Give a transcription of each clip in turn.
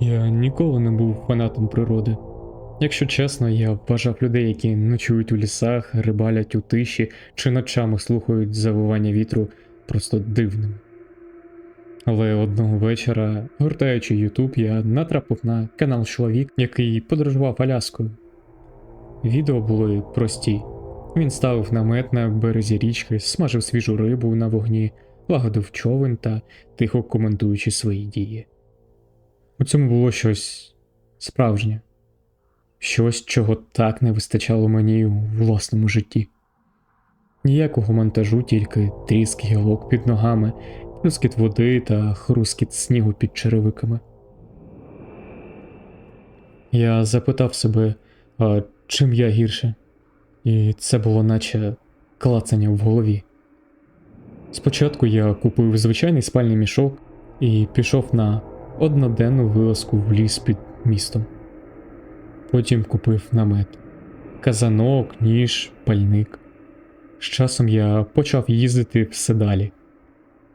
Я ніколи не був фанатом природи. Якщо чесно, я вважав людей, які ночують у лісах, рибалять у тиші чи ночами слухають завивання вітру, просто дивним. Але одного вечора, гортаючи Ютуб, я натрапив на канал Чоловік, який подорожував Аляскою. Відео були прості. Він ставив намет на березі річки, смажив свіжу рибу на вогні, лагодив човен та тихо коментуючи свої дії. У цьому було щось справжнє, щось, чого так не вистачало мені у власному житті. Ніякого монтажу, тільки тріск гілок під ногами, плюскіт води та хрускіт снігу під черевиками. Я запитав себе, а чим я гірше? І це було наче клацання в голові. Спочатку я купив звичайний спальний мішок і пішов на одноденну вилазку в ліс під містом. Потім купив намет, казанок, ніж, пальник. З часом я почав їздити все далі.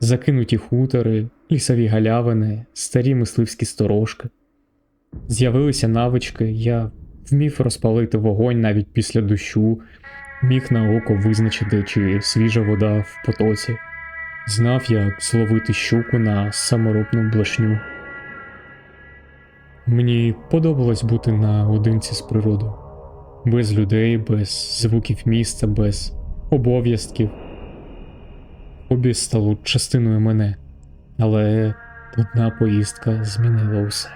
Закинуті хутори, лісові галявини, старі мисливські сторожки. З'явилися навички, я вмів розпалити вогонь навіть після дощу, міг на око визначити, чи свіжа вода в потоці, знав, як зловити щуку на саморобну блешню. Мені подобалось бути наодинці з природою, без людей, без звуків міста, без обов'язків. Хобі стало частиною мене, але одна поїздка змінила усе.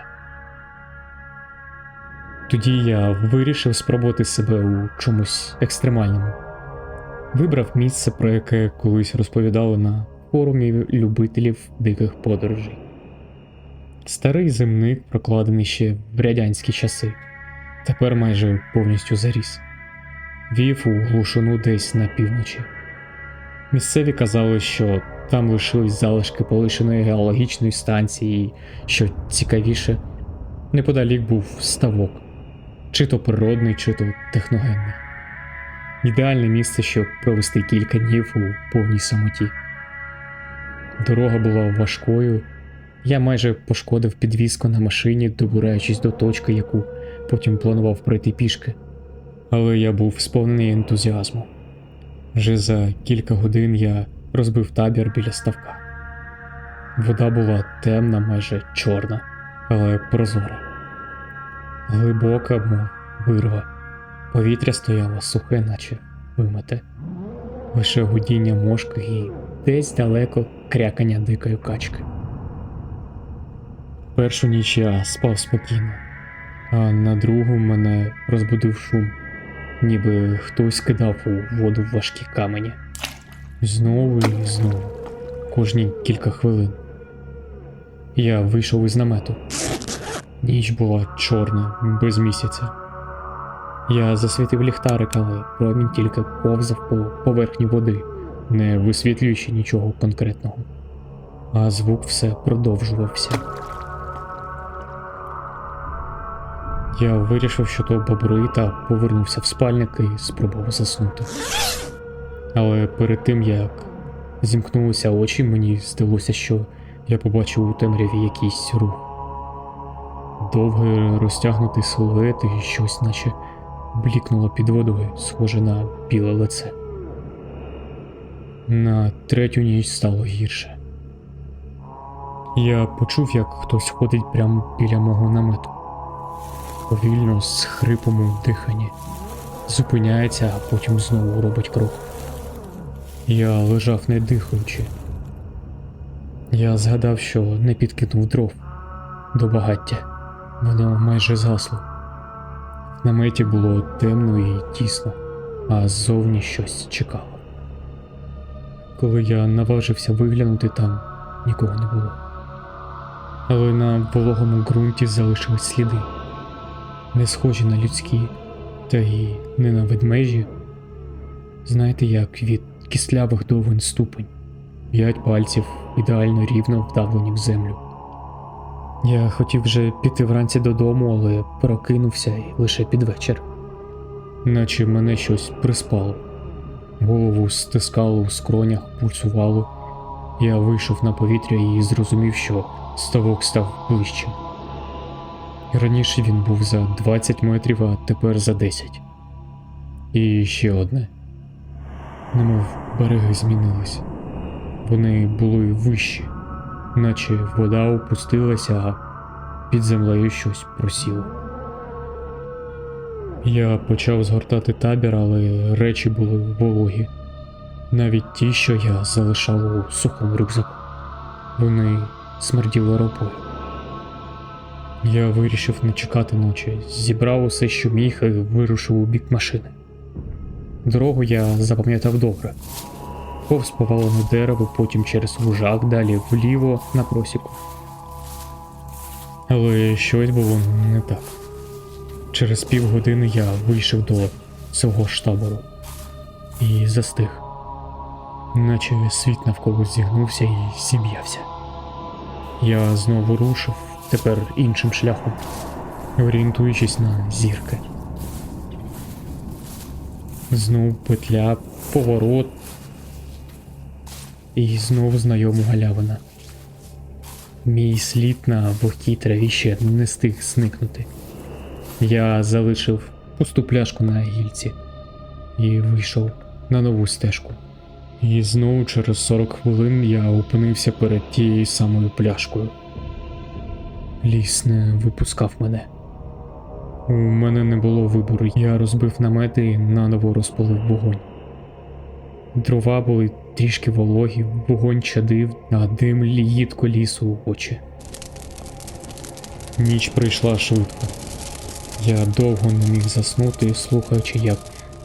Тоді я вирішив спробувати себе у чомусь екстремальному. Вибрав місце, про яке колись розповідали на форумі любителів диких подорожей. Старий земник, прокладений ще в радянські часи, тепер майже повністю заріс, вів у глушину десь на півночі. Місцеві казали, що там лишились залишки полишеної геологічної станції, і, що цікавіше, неподалік був ставок, чи то природний, чи то техногенний. Ідеальне місце, щоб провести кілька днів у повній самоті. Дорога була важкою. Я майже пошкодив підвіску на машині, добираючись до точки, яку потім планував пройти пішки. Але я був сповнений ентузіазму. Вже за кілька годин я розбив табір біля ставка. Вода була темна, майже чорна, але прозора. Глибока, мов вирва. Повітря стояло сухе, наче вимите. Лише гудіння мошки і десь далеко крякання дикої качки. Першу ніч я спав спокійно, а на другу мене розбудив шум, ніби хтось кидав у воду важкі камені. Знову і знову, кожні кілька хвилин. Я вийшов із намету. Ніч була чорна, без місяця. Я засвітив ліхтарик, але промінь тільки ковзав по поверхні води, не висвітлюючи нічого конкретного. А звук все продовжувався. Я вирішив, що то бобри та повернувся в спальник і спробував заснути. Але перед тим як зімкнулися очі, мені здалося, що я побачив у темряві якийсь рух. Довгий розтягнутий силует і щось, наче блікнуло під водою, схоже на біле лице. На третю ніч стало гірше. Я почув, як хтось ходить прямо біля мого намету. Повільно з хрипом у диханні. Зупиняється, а потім знову робить крок. Я лежав не дихаючи. Я згадав, що не підкинув дров до багаття. Воно майже згасло. В наметі було темно і тісно, а ззовні щось чекало. Коли я наважився виглянути, там нікого не було. Але на вологому ґрунті залишились сліди, не схожі на людські, та й не на ведмежі. Знаєте, як від кислявих довгин ступень, п'ять пальців ідеально рівно вдавлені в землю. Я хотів вже піти вранці додому, але прокинувся і лише під вечір. Наче мене щось приспало. Голову стискало у скронях, пульсувало. Я вийшов на повітря і зрозумів, що ставок став ближчим. Раніше він був за 20 метрів, а тепер за 10. І ще одне. Немов береги змінились. Вони були вищі, наче вода опустилася, а під землею щось просіло. Я почав згортати табір, але речі були вологі. Навіть ті, що я залишав у сухому рюкзаку. Вони смерділи ропою. Я вирішив не чекати ночі, зібрав усе, що міг, і вирушив у бік машини. Дорогу я запам'ятав добре. Повз повалене дерево, потім через лужак, далі вліво на просіку. Але щось було не так. Через півгодини я вийшов до свого ж табору і застиг, наче світ навколо зігнувся і зім'явся. Я знову рушив, тепер іншим шляхом, орієнтуючись на зірки. Знов петля, поворот. І знову знайому галявина. Мій слід на вогкій траві ще не стиг зникнути. Я залишив пусту пляшку на гільці і вийшов на нову стежку. І знову через 40 хвилин я опинився перед тією самою пляшкою. Ліс не випускав мене. У мене не було вибору, я розбив намет і наново розпалив вогонь. Дрова були трішки вологі, вогонь чадив, а дим ліїдко лісу у очі. Ніч прийшла швидко. Я довго не міг заснути, слухаючи, як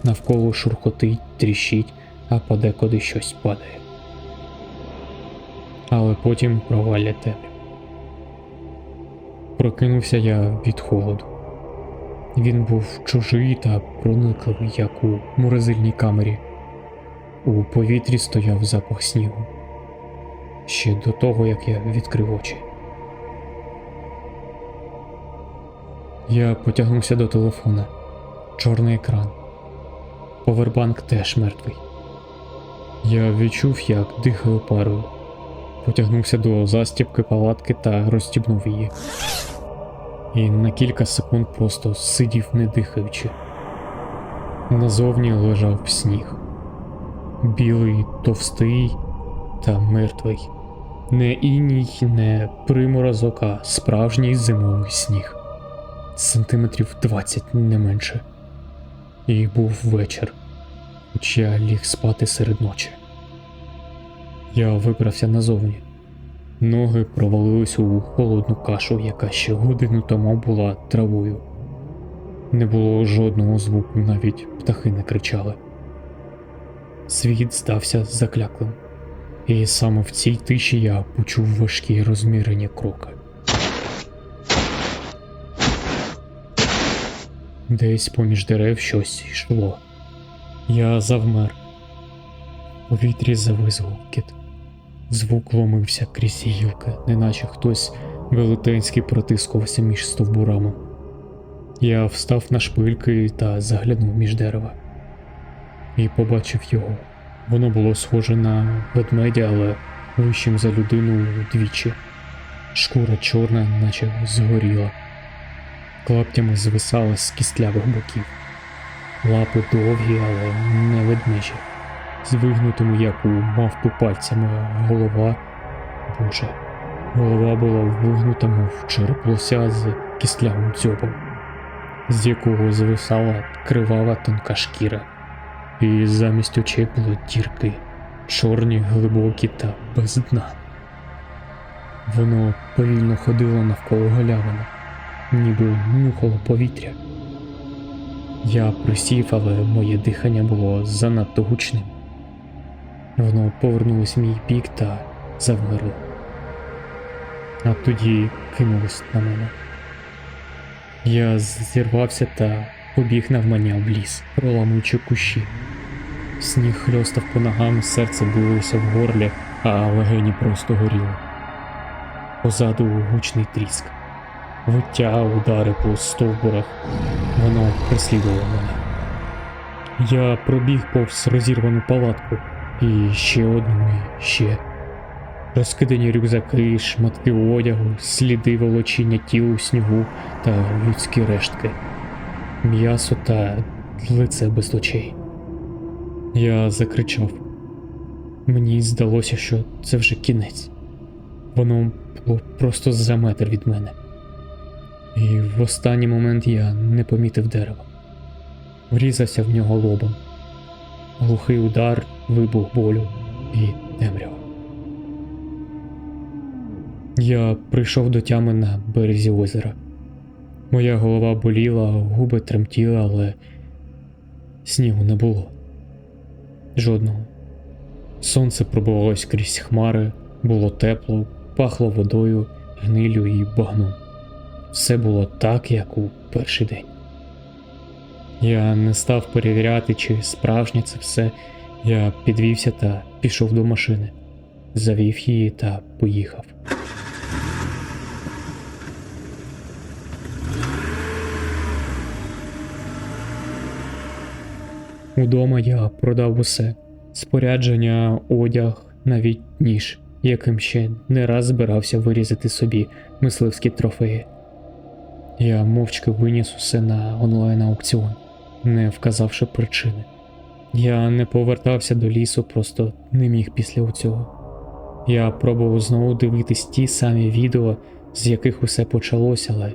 навколо шурхотить, тріщить, а подекуди щось падає. Але потім провалля темряв. Прокинувся я від холоду. Він був чужий та проникливий, як у морозильній камері. У повітрі стояв запах снігу. Ще до того, як я відкрив очі. Я потягнувся до телефона. Чорний екран. Повербанк теж мертвий. Я відчув, як дихаю парою. Потягнувся до застібки палатки та розстібнув її. І на кілька секунд просто сидів не дихаючи. Назовні лежав сніг. Білий, товстий та мертвий. Не іній, не приморозок, а справжній зимовий сніг. Сантиметрів 20 не менше. І був вечір, хоч я ліг спати серед ночі. Я вибрався назовні. Ноги провалились у холодну кашу, яка ще годину тому була травою. Не було жодного звуку, навіть птахи не кричали. Світ здався закляклим, і саме в цій тиші я почув важкі розмірені кроки. Десь поміж дерев щось йшло. Я завмер. У вітрі завис гукіт. Звук ломився крізь гілки, неначе хтось велетенський протискувався між стовбурами. Я встав на шпильки та заглянув між дерева. І побачив його. Воно було схоже на ведмедя, але вищим за людину двічі. Шкура чорна, наче згоріла. Клаптями звисала з кістлявих боків. Лапи довгі, але не ведмежі з вигнутими, як у мавпи пальцями, голова. Боже, голова була вигнута, мов череп лося з кістлявим дзьобом, з якого звисала кривава тонка шкіра, і замість очей були дірки, чорні, глибокі та без дна. Воно повільно ходило навколо галявини, ніби нюхало повітря. Я присів, але моє дихання було занадто гучним. Воно повернулось в мій бік та завмерло. А тоді кинулось на мене. Я зірвався та побіг навмання в ліс, проламуючи кущі. Сніг хльостав по ногам, серце билося в горлі, а легені просто горіли. Позаду гучний тріск, виття, удари по стовбурах. Воно преслідувало мене. Я пробіг повз розірвану палатку. І ще одну, і ще. Розкидані рюкзаки, шматки одягу, сліди волочіння тіл у снігу та людські рештки, м'ясо та лице без очей. Я закричав. Мені здалося, що це вже кінець. Воно було просто за метр від мене. І в останній момент я не помітив дерева. Врізався в нього лобом. Глухий удар, вибух болю і темрява. Я прийшов до тями на березі озера. Моя голова боліла, губи тремтіли, але снігу не було. Жодного. Сонце пробивалось крізь хмари, було тепло, пахло водою, гнилю і багном. Все було так, як у перший день. Я не став перевіряти, чи справжнє це все. Я підвівся та пішов до машини, завів її та поїхав. Удома я продав усе: спорядження, одяг, навіть ніж, яким ще не раз збирався вирізати собі мисливські трофеї. Я мовчки виніс усе на онлайн аукціон, не вказавши причини. Я не повертався до лісу, просто не міг після цього. Я пробував знову дивитись ті самі відео, з яких усе почалося, але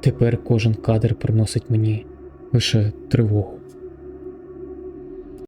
тепер кожен кадр приносить мені лише тривогу.